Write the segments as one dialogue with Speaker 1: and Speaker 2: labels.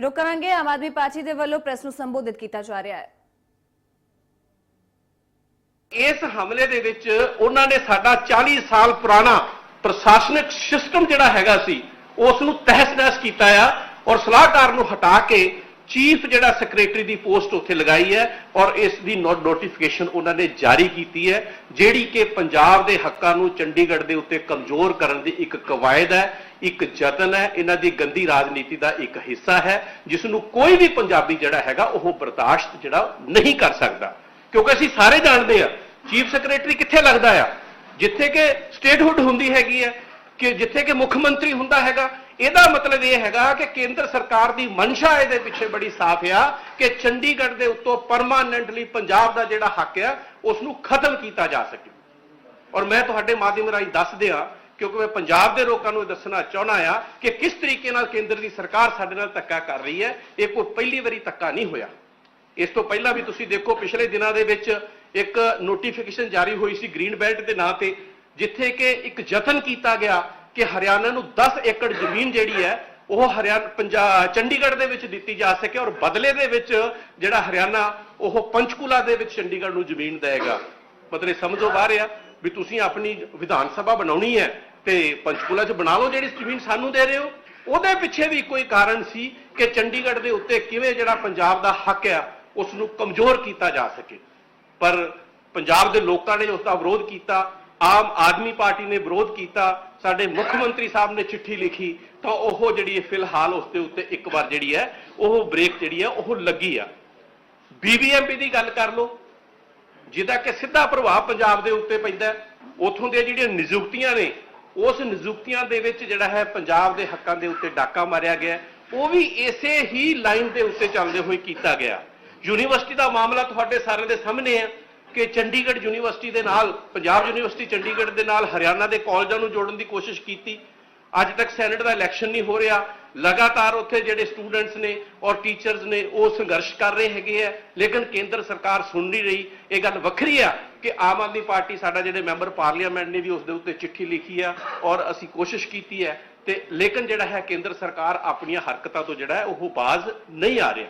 Speaker 1: ਰੁਕ ਆਮ ਆਦਮੀ ਪਾਰਟੀ ਦੇ ਵੱਲੋਂ ਪ੍ਰੈਸ ਨੂੰ ਸੰਬੋਧਿਤ ਕੀਤਾ ਜਾ ਰਿਹਾ ਹੈ
Speaker 2: ਇਸ ਹਮਲੇ ਦੇ ਵਿੱਚ ਉਹਨਾਂ ਨੇ ਸਾਡਾ 40 ਸਾਲ ਪੁਰਾਣਾ ਪ੍ਰਸ਼ਾਸਨਿਕ ਸਿਸਟਮ ਜਿਹੜਾ ਹੈਗਾ ਸੀ, ਉਸ ਨੂੰ ਤਹਿਸ-ਨਹਿਸ ਕੀਤਾ ਆ ਔਰ ਸਲਾਹਕਾਰ ਨੂੰ ਹਟਾ ਕੇ ਚੀਫ ਜਿਹੜਾ ਸੈਕਟਰੀ ਦੀ ਪੋਸਟ ਉੱਥੇ ਲਗਾਈ ਹੈ ਔਰ ਇਸ ਦੀ ਨੋਟੀਫਿਕੇਸ਼ਨ ਉਹਨਾਂ ਨੇ ਜਾਰੀ ਕੀਤੀ ਹੈ, ਜਿਹੜੀ ਕਿ ਪੰਜਾਬ ਦੇ ਹੱਕਾਂ ਨੂੰ ਚੰਡੀਗੜ੍ਹ ਦੇ ਉੱਤੇ ਕਮਜ਼ੋਰ ਕਰਨ ਦੀ ਇੱਕ ਕਵਾਇਦ ਹੈ, ਇੱਕ ਯਤਨ ਹੈ, ਇਹਨਾਂ ਦੀ ਗੰਦੀ ਰਾਜਨੀਤੀ ਦਾ ਇੱਕ ਹਿੱਸਾ ਹੈ ਜਿਸ ਨੂੰ ਕੋਈ ਵੀ ਪੰਜਾਬੀ ਜਿਹੜਾ ਹੈਗਾ ਉਹ ਬਰਦਾਸ਼ਤ ਜਿਹੜਾ ਨਹੀਂ ਕਰ ਸਕਦਾ। ਕਿਉਂਕਿ ਅਸੀਂ ਸਾਰੇ ਜਾਣਦੇ ਆ ਚੀਫ ਸੈਕਟਰੀ ਕਿੱਥੇ ਲੱਗਦਾ ਆ? ਜਿੱਥੇ ਕਿ ਸਟੇਟਹੁੱਡ ਹੁੰਦੀ ਹੈਗੀ ਹੈ, ਕਿ ਜਿੱਥੇ ਕਿ ਮੁੱਖ ਮੰਤਰੀ ਹੁੰਦਾ ਹੈਗਾ ਇਹਦਾ ਮਤਲਬ ਇਹ ਹੈਗਾ ਕਿ ਕੇਂਦਰ ਸਰਕਾਰ ਦੀ ਮਨਸ਼ਾ ਇਹਦੇ ਪਿੱਛੇ ਬੜੀ ਸਾਫ਼ ਆ ਕਿ ਚੰਡੀਗੜ੍ਹ ਦੇ ਉੱਤੋਂ ਪਰਮਾਨੈਂਟਲੀ ਪੰਜਾਬ ਦਾ ਜਿਹੜਾ ਹੱਕ ਆ ਉਸ ਨੂੰ ਖਤਮ ਕੀਤਾ ਜਾ ਸਕੇ। ਔਰ ਮੈਂ ਤੁਹਾਡੇ ਮਾਧਿਅਮ ਰਾਹੀਂ ਦੱਸ ਦਿਆਂ ਕਿਉਂਕਿ ਮੈਂ ਪੰਜਾਬ ਦੇ ਲੋਕਾਂ ਨੂੰ ਇਹ ਦੱਸਣਾ ਚਾਹੁੰਦਾ ਆ ਕਿ ਕਿਸ ਤਰੀਕੇ ਨਾਲ ਕੇਂਦਰ ਦੀ ਸਰਕਾਰ ਸਾਡੇ ਨਾਲ ਧੱਕਾ ਕਰ ਰਹੀ ਹੈ, ਇਹ ਕੋਈ ਪਹਿਲੀ ਵਾਰੀ ਧੱਕਾ ਨਹੀਂ ਹੋਇਆ। ਇਸ ਤੋਂ ਪਹਿਲਾਂ ਵੀ ਤੁਸੀਂ ਦੇਖੋ, ਪਿਛਲੇ ਦਿਨਾਂ ਦੇ ਵਿੱਚ ਇੱਕ ਨੋਟੀਫਿਕੇਸ਼ਨ ਜਾਰੀ ਹੋਈ ਸੀ ਗ੍ਰੀਨ ਬੈਲਟ ਦੇ ਨਾਂ ਤੇ, ਜਿੱਥੇ ਕਿ ਇੱਕ ਯਤਨ ਕੀਤਾ ਗਿਆ ਕਿ ਹਰਿਆਣਾ ਨੂੰ 10 ਏਕੜ ਜ਼ਮੀਨ ਜਿਹੜੀ ਹੈ, ਉਹ ਹਰਿਆਣਾ ਪੰਜਾਬ ਚੰਡੀਗੜ੍ਹ ਦੇ ਵਿੱਚ ਦਿੱਤੀ ਜਾ ਸਕੇ ਔਰ ਬਦਲੇ ਦੇ ਵਿੱਚ ਜਿਹੜਾ ਹਰਿਆਣਾ, ਉਹ ਪੰਚਕੂਲਾ ਦੇ ਵਿੱਚ ਚੰਡੀਗੜ੍ਹ ਨੂੰ ਜ਼ਮੀਨ ਦੇਵੇਗਾ। ਮਤਲਬ ਸਮਝੋ ਬਾਹਰ ਆ ਵੀ ਤੁਸੀਂ ਆਪਣੀ ਵਿਧਾਨ ਸਭਾ ਬਣਾਉਣੀ ਹੈ ਤੇ ਪੰਚਕੂਲਾ 'ਚ ਬਣਾ ਲਓ ਜਿਹੜੀ ਜ਼ਮੀਨ ਸਾਨੂੰ ਦੇ ਰਹੇ ਹੋ। ਉਹਦੇ ਪਿੱਛੇ ਵੀ ਕੋਈ ਕਾਰਨ ਸੀ ਕਿ ਚੰਡੀਗੜ੍ਹ ਦੇ ਉੱਤੇ ਕਿਵੇਂ ਜਿਹੜਾ ਪੰਜਾਬ ਦਾ ਹੱਕ ਆ ਉਸ ਨੂੰ ਕਮਜ਼ੋਰ ਕੀਤਾ ਜਾ ਸਕੇ। ਪਰ ਪੰਜਾਬ ਦੇ ਲੋਕਾਂ ਨੇ ਉਸ ਦਾ ਵਿਰੋਧ ਕੀਤਾ, ਆਮ ਆਦਮੀ ਪਾਰਟੀ ਨੇ ਵਿਰੋਧ ਕੀਤਾ ਸਾਡੇ ਮੁੱਖ ਮੰਤਰੀ ਸਾਹਿਬ ਨੇ ਚਿੱਠੀ ਲਿਖੀ, ਤਾਂ ਉਹ ਜਿਹੜੀ ਫਿਲਹਾਲ ਉਸ ਦੇ ਉੱਤੇ ਇੱਕ ਵਾਰ ਜਿਹੜੀ ਹੈ, ਉਹ ਬ੍ਰੇਕ ਜਿਹੜੀ ਹੈ, ਉਹ ਲੱਗੀ ਆ। ਬੀਬੀਐਮਪੀ ਦੀ ਗੱਲ ਕਰ ਲਓ, ਜਿਹਦਾ ਕਿ ਸਿੱਧਾ ਪ੍ਰਭਾਵ ਪੰਜਾਬ ਦੇ ਉੱਤੇ ਪੈਂਦਾ ਹੈ। ਉੱਥੋਂ ਦੀਆਂ ਜਿਹੜੀਆਂ ਨਿਯੁਕਤੀਆਂ ਨੇ, ਉਸ ਨਿਯੁਕਤੀਆਂ ਦੇ ਵਿੱਚ ਜਿਹੜਾ ਹੈ ਪੰਜਾਬ ਦੇ ਹੱਕਾਂ ਦੇ ਉੱਤੇ ਡਾਕਾ ਮਾਰਿਆ ਗਿਆ ਉਹ ਵੀ ਇਸੇ ਹੀ ਲਾਈਨ ਦੇ ਉੱਤੇ ਚੱਲਦੇ ਹੋਏ ਕੀਤਾ ਗਿਆ। ਯੂਨੀਵਰਸਿਟੀ ਦਾ ਮਾਮਲਾ ਤੁਹਾਡੇ ਸਾਰਿਆਂ ਦੇ ਸਾਹਮਣੇ ਹੈ। ਕਿ ਚੰਡੀਗੜ੍ਹ ਯੂਨੀਵਰਸਿਟੀ ਦੇ ਨਾਲ, ਪੰਜਾਬ ਯੂਨੀਵਰਸਿਟੀ ਚੰਡੀਗੜ੍ਹ ਦੇ ਨਾਲ, ਹਰਿਆਣਾ ਦੇ ਕਾਲਜਾਂ ਨੂੰ ਜੋੜਨ ਦੀ ਕੋਸ਼ਿਸ਼ ਕੀਤੀ। ਅੱਜ ਤੱਕ ਸੈਨੇਟ ਦਾ ਇਲੈਕਸ਼ਨ ਨਹੀਂ ਹੋ ਰਿਹਾ। ਲਗਾਤਾਰ ਉੱਥੇ ਜਿਹੜੇ ਸਟੂਡੈਂਟਸ ਨੇ ਔਰ ਟੀਚਰਸ ਨੇ, ਉਹ ਸੰਘਰਸ਼ ਕਰ ਰਹੇ ਹੈਗੇ ਆ। ਲੇਕਿਨ ਕੇਂਦਰ ਸਰਕਾਰ ਸੁਣ ਨਹੀਂ ਰਹੀ। ਇਹ ਗੱਲ ਵੱਖਰੀ ਆ ਕਿ ਆਮ ਆਦਮੀ ਪਾਰਟੀ ਸਾਡਾ ਜਿਹੜੇ ਮੈਂਬਰ ਪਾਰਲੀਮੈਂਟ ਨੇ ਵੀ ਉਸ ਦੇ ਉੱਤੇ ਚਿੱਠੀ ਲਿਖੀ ਆ ਔਰ ਅਸੀਂ ਕੋਸ਼ਿਸ਼ ਕੀਤੀ ਹੈ। ਤੇ ਲੇਕਿਨ ਜਿਹੜਾ ਹੈ, ਕੇਂਦਰ ਸਰਕਾਰ ਆਪਣੀਆਂ ਹਰਕਤਾਂ ਤੋਂ ਜਿਹੜਾ ਹੈ, ਉਹ ਬਾਜ਼ ਨਹੀਂ ਆ ਰਿਹਾ।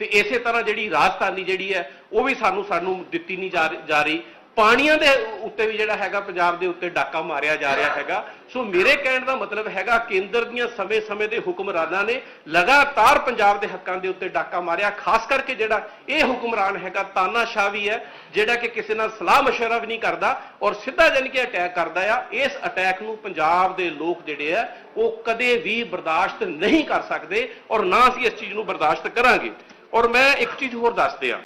Speaker 2: ਤੇ ਇਸੇ ਤਰ੍ਹਾਂ ਜਿਹੜੀ ਰਾਜਧਾਨੀ ਜਿਹੜੀ ਹੈ ਉਹ ਵੀ ਸਾਨੂੰ ਸਾਨੂੰ ਦਿੱਤੀ ਨਹੀਂ ਜਾ ਜਾ ਰਹੀ ਪਾਣੀਆਂ ਦੇ ਉੱਤੇ ਵੀ ਜਿਹੜਾ ਹੈਗਾ ਪੰਜਾਬ ਦੇ ਉੱਤੇ ਡਾਕਾ ਮਾਰਿਆ ਜਾ ਰਿਹਾ ਹੈਗਾ ਸੋ ਮੇਰੇ ਕਹਿਣ ਦਾ ਮਤਲਬ ਹੈਗਾ ਕੇਂਦਰ ਦੀਆਂ ਸਮੇਂ-ਸਮੇਂ ਦੇ ਹੁਕਮਰਾਨਾਂ ਨੇ ਲਗਾਤਾਰ ਪੰਜਾਬ ਦੇ ਹੱਕਾਂ ਦੇ ਉੱਤੇ ਡਾਕਾ ਮਾਰਿਆ ਖਾਸ ਕਰਕੇ ਜਿਹੜਾ ਇਹ ਹੁਕਮਰਾਨ ਹੈਗਾ ਤਾਨਾਸ਼ਾਹ ਵੀ ਹੈ ਜਿਹੜਾ ਕਿ ਕਿਸੇ ਨਾਲ ਸਲਾਹ مشورہ ਵੀ ਨਹੀਂ ਕਰਦਾ ਔਰ ਸਿੱਧਾ ਜਾਨੀ ਕਿ ਅਟੈਕ ਕਰਦਾ ਆ ਇਸ ਅਟੈਕ ਨੂੰ ਪੰਜਾਬ ਦੇ ਲੋਕ ਜਿਹੜੇ ਆ ਉਹ ਕਦੇ ਵੀ ਬਰਦਾਸ਼ਤ ਨਹੀਂ ਕਰ ਸਕਦੇ ਔਰ ਨਾ ਅਸੀਂ ਇਸ ਚੀਜ਼ ਨੂੰ ਬਰਦਾਸ਼ਤ ਕਰਾਂਗੇ ਔਰ ਮੈਂ ਇੱਕ ਚੀਜ਼ ਹੋਰ ਦੱਸ ਦਿਆਂ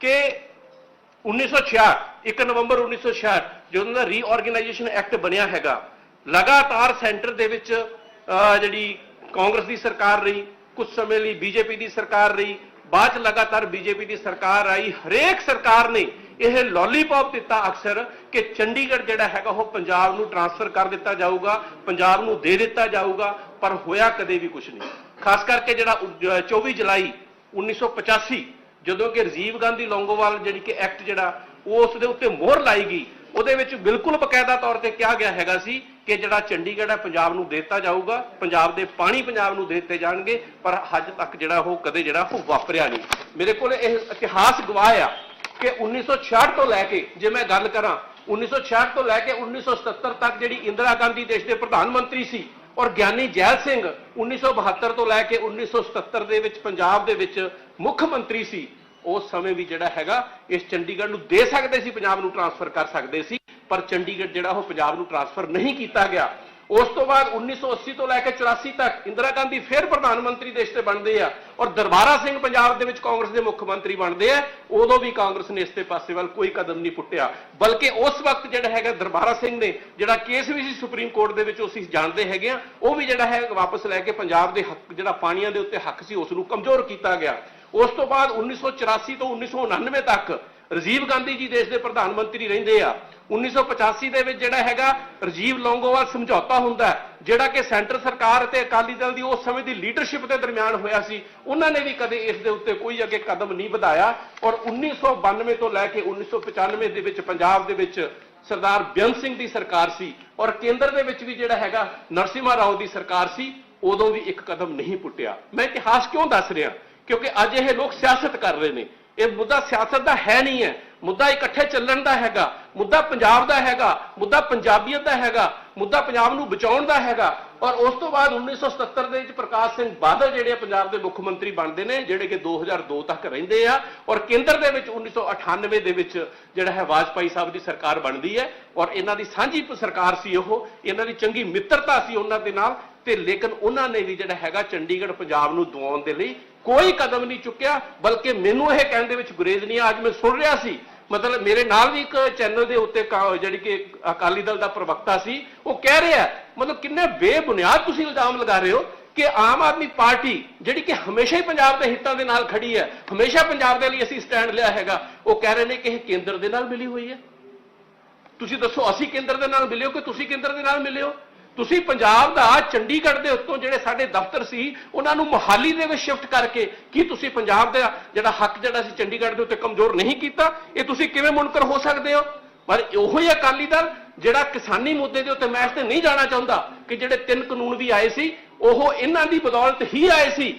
Speaker 2: ਕਿ 1966 1 ਨਵੰਬਰ 1966 ਜਦੋਂ ਦਾ ਰੀਆਰਗੇਨਾਈਜੇਸ਼ਨ ਐਕਟ ਬਣਿਆ ਹੈਗਾ, ਲਗਾਤਾਰ ਸੈਂਟਰ ਦੇ ਵਿੱਚ ਜਿਹੜੀ ਕਾਂਗਰਸ ਦੀ ਸਰਕਾਰ ਰਹੀ ਕੁਝ ਸਮੇਂ ਲਈ ਬੀਜੇਪੀ ਦੀ ਸਰਕਾਰ ਰਹੀ, ਬਾਅਦ ਚ ਲਗਾਤਾਰ ਬੀਜੇਪੀ ਦੀ ਸਰਕਾਰ ਆਈ, ਹਰੇਕ ਸਰਕਾਰ ਨੇ ਇਹ ਲੋਲੀਪੌਪ ਦਿੱਤਾ ਅਕਸਰ ਕਿ ਚੰਡੀਗੜ੍ਹ ਜਿਹੜਾ ਹੈਗਾ ਉਹ ਪੰਜਾਬ ਨੂੰ ਟਰਾਂਸਫਰ ਕਰ ਦਿੱਤਾ ਜਾਊਗਾ, ਪੰਜਾਬ ਨੂੰ ਦੇ ਦਿੱਤਾ ਜਾਊਗਾ, ਪਰ ਹੋਇਆ ਕਦੇ ਵੀ ਕੁਝ ਨਹੀਂ। ਖਾਸ ਕਰਕੇ ਜਿਹੜਾ ਉ- 24 ਜੁਲਾਈ 1985, ਜਦੋਂ ਕਿ ਰਾਜੀਵ ਗਾਂਧੀ ਲੌਂਗੋਵਾਲ ਜਿਹੜੀ ਕਿ ਐਕਟ ਜਿਹੜਾ ਉਸ ਦੇ ਉੱਤੇ ਮੋਹਰ ਲਾਈ ਗਈ। ਉਹਦੇ ਵਿੱਚ ਬਿਲਕੁਲ ਬਕਾਇਦਾ ਤੌਰ ਤੇ ਕਿਹਾ ਗਿਆ ਹੈਗਾ ਸੀ ਕਿ ਜਿਹੜਾ ਚੰਡੀਗੜ੍ਹ ਹੈ, ਪੰਜਾਬ ਨੂੰ ਦਿੱਤਾ ਜਾਊਗਾ, ਪੰਜਾਬ ਦੇ ਪਾਣੀ ਪੰਜਾਬ ਨੂੰ ਦੇ ਦਿੱਤੇ ਜਾਣਗੇ, ਪਰ ਅੱਜ ਤੱਕ ਜਿਹੜਾ ਉਹ ਕਦੇ ਜਿਹੜਾ ਉਹ ਵਾਪਰਿਆ ਨਹੀਂ। ਮੇਰੇ ਕੋਲ ਇਹ ਇਤਿਹਾਸ ਗਵਾਹ ਆ ਕਿ 1966 ਤੋਂ ਲੈ ਕੇ, ਜੇ ਮੈਂ ਗੱਲ ਕਰਾਂ 1966 ਤੋਂ ਲੈ ਕੇ 1977 ਤੱਕ ਜਿਹੜੀ ਇੰਦਰਾ ਗਾਂਧੀ ਦੇਸ਼ ਦੇ ਪ੍ਰਧਾਨ ਮੰਤਰੀ ਸੀ ਔਰ ਗਿਆਨੀ ਜੈਲ ਸਿੰਘ 1972 ਤੋਂ ਲੈ ਕੇ 1977 ਦੇ ਵਿੱਚ ਪੰਜਾਬ ਦੇ ਵਿੱਚ ਮੁੱਖ ਮੰਤਰੀ ਸੀ, ਉਸ ਸਮੇਂ ਵੀ ਜਿਹੜਾ ਹੈਗਾ, ਇਸ ਚੰਡੀਗੜ੍ਹ ਨੂੰ ਦੇ ਸਕਦੇ ਸੀ, ਪੰਜਾਬ ਨੂੰ ਟਰਾਂਸਫਰ ਕਰ ਸਕਦੇ ਸੀ, ਪਰ ਚੰਡੀਗੜ੍ਹ ਜਿਹੜਾ ਉਹ ਪੰਜਾਬ ਨੂੰ ਟਰਾਂਸਫਰ ਨਹੀਂ ਕੀਤਾ ਗਿਆ। ਉਸ ਤੋਂ ਬਾਅਦ 1980 ਤੋਂ ਲੈ ਕੇ 84 ਤੱਕ ਇੰਦਰਾ ਗਾਂਧੀ ਫਿਰ ਪ੍ਰਧਾਨ ਮੰਤਰੀ ਦੇਸ਼ ਦੇ ਬਣਦੇ ਆ ਔਰ ਦਰਬਾਰਾ ਸਿੰਘ ਪੰਜਾਬ ਦੇ ਵਿੱਚ ਕਾਂਗਰਸ ਦੇ ਮੁੱਖ ਮੰਤਰੀ ਬਣਦੇ ਆ, ਉਦੋਂ ਵੀ ਕਾਂਗਰਸ ਨੇ ਇਸ ਤੇ ਪਾਸੇ ਵੱਲ ਕੋਈ ਕਦਮ ਨਹੀਂ ਪੁੱਟਿਆ। ਬਲਕਿ ਉਸ ਵਕਤ ਜਿਹੜਾ ਹੈਗਾ ਦਰਬਾਰਾ ਸਿੰਘ ਨੇ, ਜਿਹੜਾ ਕੇਸ ਵੀ ਸੀ ਸੁਪਰੀਮ ਕੋਰਟ ਦੇ ਵਿੱਚ ਉਹ ਅਸੀਂ ਜਾਣਦੇ ਹੈਗੇ ਆ, ਉਹ ਵੀ ਜਿਹੜਾ ਹੈ ਵਾਪਸ ਲੈ ਕੇ ਪੰਜਾਬ ਦੇ ਹੱਕ, ਜਿਹੜਾ ਪਾਣੀਆਂ ਦੇ ਉੱਤੇ ਹੱਕ ਸੀ ਉਸ ਨੂੰ ਕਮਜ਼ੋਰ ਕੀਤਾ ਗਿਆ। ਉਸ ਤੋਂ ਬਾਅਦ 1984 ਤੋਂ 1999 ਤੱਕ ਰਾਜੀਵ ਗਾਂਧੀ ਜੀ ਦੇਸ਼ ਦੇ ਪ੍ਰਧਾਨ ਮੰਤਰੀ ਰਹਿੰਦੇ ਆ। 1985 ਦੇ ਵਿੱਚ ਜਿਹੜਾ ਹੈਗਾ, ਰਾਜੀਵ ਲੌਂਗੋਵਾਲ ਸਮਝੌਤਾ ਹੁੰਦਾ ਜਿਹੜਾ ਕਿ ਸੈਂਟਰ ਸਰਕਾਰ ਅਤੇ ਅਕਾਲੀ ਦਲ ਦੀ ਉਸ ਸਮੇਂ ਦੀ ਲੀਡਰਸ਼ਿਪ ਦੇ ਦਰਮਿਆਨ ਹੋਇਆ ਸੀ। ਉਹਨਾਂ ਨੇ ਵੀ ਕਦੇ ਇਸ ਦੇ ਉੱਤੇ ਕੋਈ ਅੱਗੇ ਕਦਮ ਨਹੀਂ ਵਧਾਇਆ। ਔਰ 1992 ਤੋਂ ਲੈ ਕੇ 1995 ਦੇ ਵਿੱਚ ਪੰਜਾਬ ਦੇ ਵਿੱਚ ਸਰਦਾਰ ਬੇਅੰਤ ਸਿੰਘ ਦੀ ਸਰਕਾਰ ਸੀ। ਔਰ ਕੇਂਦਰ ਦੇ ਵਿੱਚ ਵੀ ਜਿਹੜਾ ਹੈਗਾ ਨਰਸਿਮਾ ਰਾਓ ਦੀ ਸਰਕਾਰ ਸੀ, ਉਦੋਂ ਵੀ ਇੱਕ ਕਦਮ ਨਹੀਂ ਪੁੱਟਿਆ। ਮੈਂ ਇਤਿਹਾਸ ਕਿਉਂ ਦੱਸ ਰਿਹਾ? ਕਿਉਂਕਿ ਅੱਜ ਇਹ ਲੋਕ ਸਿਆਸਤ ਕਰ ਰਹੇ ਨੇ। ਇਹ ਮੁੱਦਾ ਸਿਆਸਤ ਦਾ ਹੈ ਨਹੀਂ ਹੈ। ਮੁੱਦਾ ਇਕੱਠੇ ਚੱਲਣ ਦਾ ਹੈਗਾ, ਮੁੱਦਾ ਪੰਜਾਬ ਦਾ ਹੈਗਾ, ਮੁੱਦਾ ਪੰਜਾਬੀਅਤ ਦਾ ਹੈਗਾ, ਮੁੱਦਾ ਪੰਜਾਬ ਨੂੰ ਬਚਾਉਣ ਦਾ ਹੈਗਾ। ਔਰ ਉਸ ਤੋਂ ਬਾਅਦ 1977 ਦੇ ਵਿੱਚ ਪ੍ਰਕਾਸ਼ ਸਿੰਘ ਬਾਦਲ ਜਿਹੜੇ ਆ ਪੰਜਾਬ ਦੇ ਮੁੱਖ ਮੰਤਰੀ ਬਣਦੇ ਨੇ, ਜਿਹੜੇ ਕਿ 2002 ਤੱਕ ਰਹਿੰਦੇ ਆ। ਔਰ ਕੇਂਦਰ ਦੇ ਵਿੱਚ 1998 ਦੇ ਵਿੱਚ ਜਿਹੜਾ ਹੈ ਵਾਜਪਾਈ ਸਾਹਿਬ ਦੀ ਸਰਕਾਰ ਬਣਦੀ ਹੈ। ਔਰ ਇਹਨਾਂ ਦੀ ਸਾਂਝੀ ਸਰਕਾਰ ਸੀ ਉਹ, ਇਹਨਾਂ ਦੀ ਚੰਗੀ ਮਿੱਤਰਤਾ ਸੀ ਉਹਨਾਂ ਦੇ ਨਾਲ। ਤੇ ਲੇਕਿਨ ਉਹਨਾਂ ਨੇ ਵੀ ਜਿਹੜਾ ਹੈਗਾ ਚੰਡੀਗੜ੍ਹ ਪੰਜਾਬ ਨੂੰ ਦਵਾਉਣ ਦੇ ਲਈ ਕੋਈ ਕਦਮ ਨਹੀਂ ਚੁੱਕਿਆ, ਬਲਕਿ ਮੈਨੂੰ ਇਹ ਕਹਿਣ ਦੇ ਵਿੱਚ ਗੁਰੇਜ਼ ਨਹੀਂ ਆ। ਅੱਜ ਮੈਂ ਸੁਣ ਰਿਹਾ ਸੀ, ਮਤਲਬ ਮੇਰੇ ਨਾਲ ਵੀ ਇੱਕ ਚੈਨਲ ਦੇ ਉੱਤੇ ਕਾ- ਜਿਹੜੀ ਕਿ ਅਕਾਲੀ ਦਲ ਦਾ ਪ੍ਰਵਕਤਾ ਸੀ, ਉਹ ਕਹਿ ਰਿਹਾ, ਮਤਲਬ ਕਿੰਨੇ ਬੇਬੁਨਿਆਦ ਤੁਸੀਂ ਇਲਜ਼ਾਮ ਲਗਾ ਰਹੇ ਹੋ ਕਿ ਆਮ ਆਦਮੀ ਪਾਰਟੀ, ਜਿਹੜੀ ਕਿ ਹਮੇਸ਼ਾ ਹੀ ਪੰਜਾਬ ਦੇ ਹਿੱਤਾਂ ਦੇ ਨਾਲ ਖੜੀ ਹੈ, ਹਮੇਸ਼ਾ ਪੰਜਾਬ ਦੇ ਲਈ ਅਸੀਂ ਸਟੈਂਡ ਲਿਆ ਹੈਗਾ, ਉਹ ਕਹਿ ਰਹੇ ਨੇ ਕਿ ਇਹ ਕੇਂਦਰ ਦੇ ਨਾਲ ਮਿਲੀ ਹੋਈ ਹੈ ਤੁਸੀਂ ਦੱਸੋ, ਅਸੀਂ ਕੇਂਦਰ ਦੇ ਨਾਲ ਮਿਲਿਓ ਕਿ ਤੁਸੀਂ ਕੇਂਦਰ ਦੇ ਨਾਲ ਮਿਲਿਓ ਤੁਸੀਂ ਪੰਜਾਬ ਦਾ ਚੰਡੀਗੜ੍ਹ ਦੇ ਉੱਤੋਂ ਜਿਹੜੇ ਸਾਡੇ ਦਫ਼ਤਰ ਸੀ ਉਹਨਾਂ ਨੂੰ ਮੋਹਾਲੀ ਦੇ ਵਿੱਚ ਸ਼ਿਫਟ ਕਰਕੇ ਕੀ ਤੁਸੀਂ ਪੰਜਾਬ ਦਾ ਜਿਹੜਾ ਹੱਕ ਜਿਹੜਾ ਸੀ ਚੰਡੀਗੜ੍ਹ ਦੇ ਉੱਤੇ ਕਮਜ਼ੋਰ ਨਹੀਂ ਕੀਤਾ? ਇਹ ਤੁਸੀਂ ਕਿਵੇਂ ਮੁਨਕਰ ਹੋ ਸਕਦੇ ਹੋ? ਪਰ ਉਹੋ ਹੀ ਅਕਾਲੀ ਦਲ ਜਿਹੜਾ ਕਿਸਾਨੀ ਮੁੱਦੇ ਦੇ ਉੱਤੇ ਮੈਂ ਇਸ ਤੇ ਨਹੀਂ ਜਾਣਾ ਚਾਹੁੰਦਾ ਕਿ ਜਿਹੜੇ ਤਿੰਨ ਕਾਨੂੰਨ ਵੀ ਆਏ ਸੀ ਉਹ ਇਹਨਾਂ ਦੀ ਬਦੌਲਤ ਹੀ ਆਏ ਸੀ।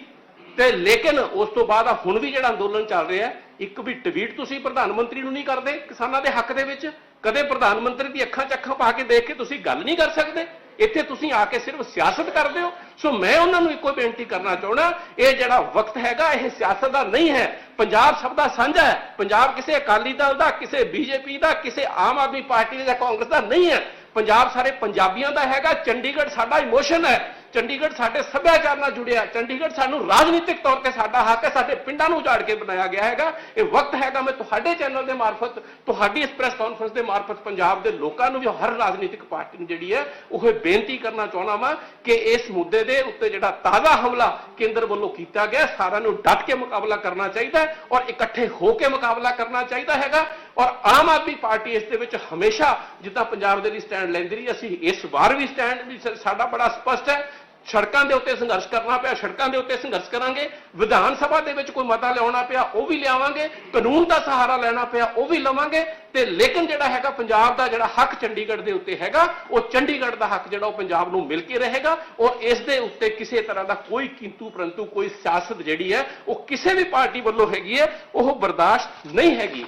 Speaker 2: ਤੇ ਲੇਕਿਨ ਉਸ ਤੋਂ ਬਾਅਦ ਹੁਣ ਵੀ ਜਿਹੜਾ ਅੰਦੋਲਨ ਚੱਲ ਰਿਹਾ ਹੈ, ਇੱਕ ਵੀ ਟਵੀਟ ਤੁਸੀਂ ਪ੍ਰਧਾਨ ਮੰਤਰੀ ਨੂੰ ਨਹੀਂ ਕਰਦੇ ਕਿਸਾਨਾਂ ਦੇ ਹੱਕ ਦੇ ਵਿੱਚ ਕਦੇ ਪ੍ਰਧਾਨ ਮੰਤਰੀ ਦੀ ਅੱਖਾਂ 'ਚ ਅੱਖਾਂ ਪਾ ਕੇ ਦੇਖ ਕੇ ਤੁਸੀਂ ਗੱਲ ਨਹੀਂ ਕਰ ਸਕਦੇ। ਇੱਥੇ ਤੁਸੀਂ ਆ ਕੇ ਸਿਰਫ ਸਿਆਸਤ ਕਰਦੇ ਹੋ। ਸੋ ਮੈਂ ਉਹਨਾਂ ਨੂੰ ਇੱਕੋ ਬੇਨਤੀ ਕਰਨਾ ਚਾਹਣਾ ਇਹ ਜਿਹੜਾ ਵਕਤ ਹੈਗਾ, ਇਹ ਸਿਆਸਤ ਦਾ ਨਹੀਂ ਹੈ। ਪੰਜਾਬ ਸਭ ਦਾ ਸਾਂਝਾ ਹੈ। ਪੰਜਾਬ ਕਿਸੇ ਅਕਾਲੀ ਦਲ ਦਾ, ਕਿਸੇ ਬੀਜੇਪੀ ਦਾ, ਕਿਸੇ ਆਮ ਆਦਮੀ ਪਾਰਟੀ ਦਾ ਕਾਂਗਰਸ ਦਾ ਨਹੀਂ ਹੈ। ਪੰਜਾਬ ਸਾਰੇ ਪੰਜਾਬੀਆਂ ਦਾ ਹੈਗਾ। ਚੰਡੀਗੜ੍ਹ ਸਾਡਾ ਇਮੋਸ਼ਨ ਹੈ। ਚੰਡੀਗੜ੍ਹ ਸਾਡੇ ਸੱਭਿਆਚਾਰ ਨਾਲ ਜੁੜਿਆ, ਚੰਡੀਗੜ੍ਹ ਸਾਨੂੰ ਰਾਜਨੀਤਿਕ ਤੌਰ ਤੇ ਸਾਡਾ ਹੱਕ ਹੈ, ਸਾਡੇ ਪਿੰਡਾਂ ਨੂੰ ਉਜਾੜ ਕੇ ਬਣਾਇਆ ਗਿਆ ਹੈਗਾ। ਇਹ ਵਕਤ ਹੈਗਾ, ਮੈਂ ਤੁਹਾਡੇ ਚੈਨਲ ਦੇ ਮਾਰਫਤ, ਤੁਹਾਡੀ ਇਸ ਪ੍ਰੈਸ ਕਾਨਫਰੰਸ ਦੇ ਮਾਰਫਤ ਪੰਜਾਬ ਦੇ ਲੋਕਾਂ ਨੂੰ ਵੀ ਹਰ ਰਾਜਨੀਤਿਕ ਪਾਰਟੀ ਨੂੰ ਜਿਹੜੀ ਹੈ, ਉਹ ਬੇਨਤੀ ਕਰਨਾ ਚਾਹੁੰਦਾ ਵਾਂ ਕਿ ਇਸ ਮੁੱਦੇ ਦੇ ਉੱਤੇ ਜਿਹੜਾ ਤਾਜ਼ਾ ਹਮਲਾ ਕੇਂਦਰ ਵੱਲੋਂ ਕੀਤਾ ਗਿਆ, ਸਾਰਿਆਂ ਨੂੰ ਡਟ ਕੇ ਮੁਕਾਬਲਾ ਕਰਨਾ ਚਾਹੀਦਾ ਔਰ ਇਕੱਠੇ ਹੋ ਕੇ ਮੁਕਾਬਲਾ ਕਰਨਾ ਚਾਹੀਦਾ ਹੈਗਾ। ਔਰ ਆਮ ਆਦਮੀ ਪਾਰਟੀ ਇਸ ਦੇ ਵਿੱਚ ਹਮੇਸ਼ਾ ਜਿੱਦਾਂ ਪੰਜਾਬ ਦੇ ਲਈ ਸਟੈਂਡ ਲੈਂਦੀ ਰਹੀ, ਅਸੀਂ ਇਸ ਵਾਰ ਵੀ ਸਟੈਂਡ ਸਾਡਾ ਬੜਾ ਸਪਸ਼ਟ ਹੈ ਸੜਕਾਂ ਦੇ ਉੱਤੇ ਸੰਘਰਸ਼ ਕਰਨਾ ਪਿਆ, ਸੜਕਾਂ ਦੇ ਉੱਤੇ ਸੰਘਰਸ਼ ਕਰਾਂਗੇ, ਵਿਧਾਨ ਸਭਾ ਦੇ ਵਿੱਚ ਕੋਈ ਮਤਾ ਲਿਆਉਣਾ ਪਿਆ, ਉਹ ਵੀ ਲਿਆਵਾਂਗੇ, ਕਾਨੂੰਨ ਦਾ ਸਹਾਰਾ ਲੈਣਾ ਪਿਆ, ਉਹ ਵੀ ਲਵਾਂਗੇ ਤੇ ਲੇਕਿਨ ਜਿਹੜਾ ਹੈਗਾ ਪੰਜਾਬ ਦਾ ਜਿਹੜਾ ਹੱਕ ਚੰਡੀਗੜ੍ਹ ਦੇ ਉੱਤੇ ਹੈਗਾ, ਉਹ ਚੰਡੀਗੜ੍ਹ ਦਾ ਹੱਕ ਜਿਹੜਾ ਉਹ ਪੰਜਾਬ ਨੂੰ ਮਿਲ ਕੇ ਰਹੇਗਾ ਔਰ ਇਸ ਦੇ ਉੱਤੇ ਕਿਸੇ ਤਰ੍ਹਾਂ ਦਾ ਕੋਈ ਕਿੰਤੂ ਪਰੰਤੂ ਕੋਈ ਸਿਆਸਤ ਜਿਹੜੀ ਹੈ, ਉਹ ਕਿਸੇ ਵੀ ਪਾਰਟੀ ਵੱਲੋਂ ਹੈਗੀ ਹੈ, ਉਹ ਬਰਦਾਸ਼ਤ ਨਹੀਂ ਹੈਗੀ।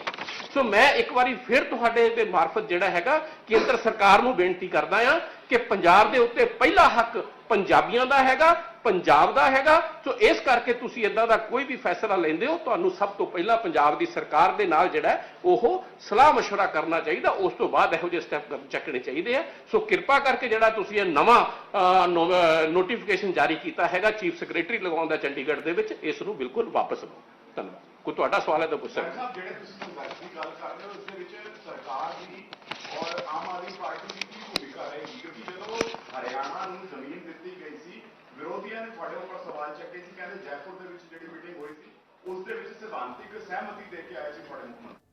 Speaker 2: ਸੋ ਮੈਂ ਇੱਕ ਵਾਰੀ ਫਿਰ ਤੁਹਾਡੇ ਦੇ ਮਾਰਫਤ ਜਿਹੜਾ ਹੈਗਾ ਕੇਂਦਰ ਸਰਕਾਰ ਨੂੰ ਬੇਨਤੀ ਕਰਦਾ ਆ ਕਿ ਪੰਜਾਬ ਦੇ ਉੱਤੇ ਪਹਿਲਾ ਹੱਕ ਪੰਜਾਬੀਆਂ ਦਾ ਹੈਗਾ ਪੰਜਾਬ ਦਾ ਹੈਗਾ ਸੋ ਇਸ ਕਰਕੇ ਤੁਸੀਂ ਇਦਾਂ ਦਾ ਕੋਈ ਵੀ ਫੈਸਲਾ ਲੈਂਦੇ ਹੋ ਤੁਹਾਨੂੰ ਸਭ ਤੋਂ ਪਹਿਲਾਂ ਪੰਜਾਬ ਦੀ ਸਰਕਾਰ ਦੇ ਨਾਲ ਜਿਹੜਾ ਹੈ, ਉਹ ਸਲਾਹ مشورہ ਕਰਨਾ ਚਾਹੀਦਾ ਉਸ ਤੋਂ ਬਾਅਦ ਇਹੋ ਜਿਹੇ ਸਟੈਪ ਚੱਕਣੇ ਚਾਹੀਦੇ ਆ ਸੋ ਕਿਰਪਾ ਕਰਕੇ ਜਿਹੜਾ ਤੁਸੀਂ ਇਹ ਨਵਾਂ ਨੋਟੀਫਿਕੇਸ਼ਨ ਜਾਰੀ ਕੀਤਾ ਹੈਗਾ ਚੀਫ ਸੈਕਟਰੀ ਲਗਾਉਣ ਦਾ ਚੰਡੀਗੜ੍ਹ ਦੇ ਵਿੱਚ ਇਸ ਨੂੰ ਬਿਲਕੁਲ ਵਾਪਸ ਲਓ ਧੰਨਵਾਦ ਕੋਈ ਤੁਹਾਡਾ ਸਵਾਲ ਹੈ ਤਾਂ ਪੁੱਛ ਸਕਦੇ ਹੋ।
Speaker 3: ਸਾਹਿਬ ਜਿਹੜੇ ਤੁਸੀਂ ਸੰਘਰਸ਼ ਦੀ ਗੱਲ ਕਰ ਰਹੇ ਹੋ ਇਸ ਦੇ ਵਿੱਚ ਸਰਕਾਰ ਦੀ ਔਰ ਆਮ ਆਦਮੀ ਪਾਰਟੀ ਦੀ ਕੀ ਭੂਮਿਕਾ ਰਹੇਗੀ ਕਿਉਂਕਿ ਜਦੋਂ ਹਰਿਆਣਾ ਨੂੰ ਤੁਹਾਡੇ ਉੱਪਰ ਸਵਾਲ ਚੱਕੇ ਸੀ, ਕਹਿੰਦੇ ਜੈਪੁਰ ਦੇ ਵਿੱਚ ਜਿਹੜੀ ਮੀਟਿੰਗ ਹੋਈ ਸੀ, ਉਸ ਦੇ ਵਿੱਚ ਸਿਧਾਂਤਿਕ ਸਹਿਮਤੀ ਦੇ ਕੇ ਆਏ ਸੀ ਤੁਹਾਡੇ ਮੁੱਖ ਮੰਤਰੀ।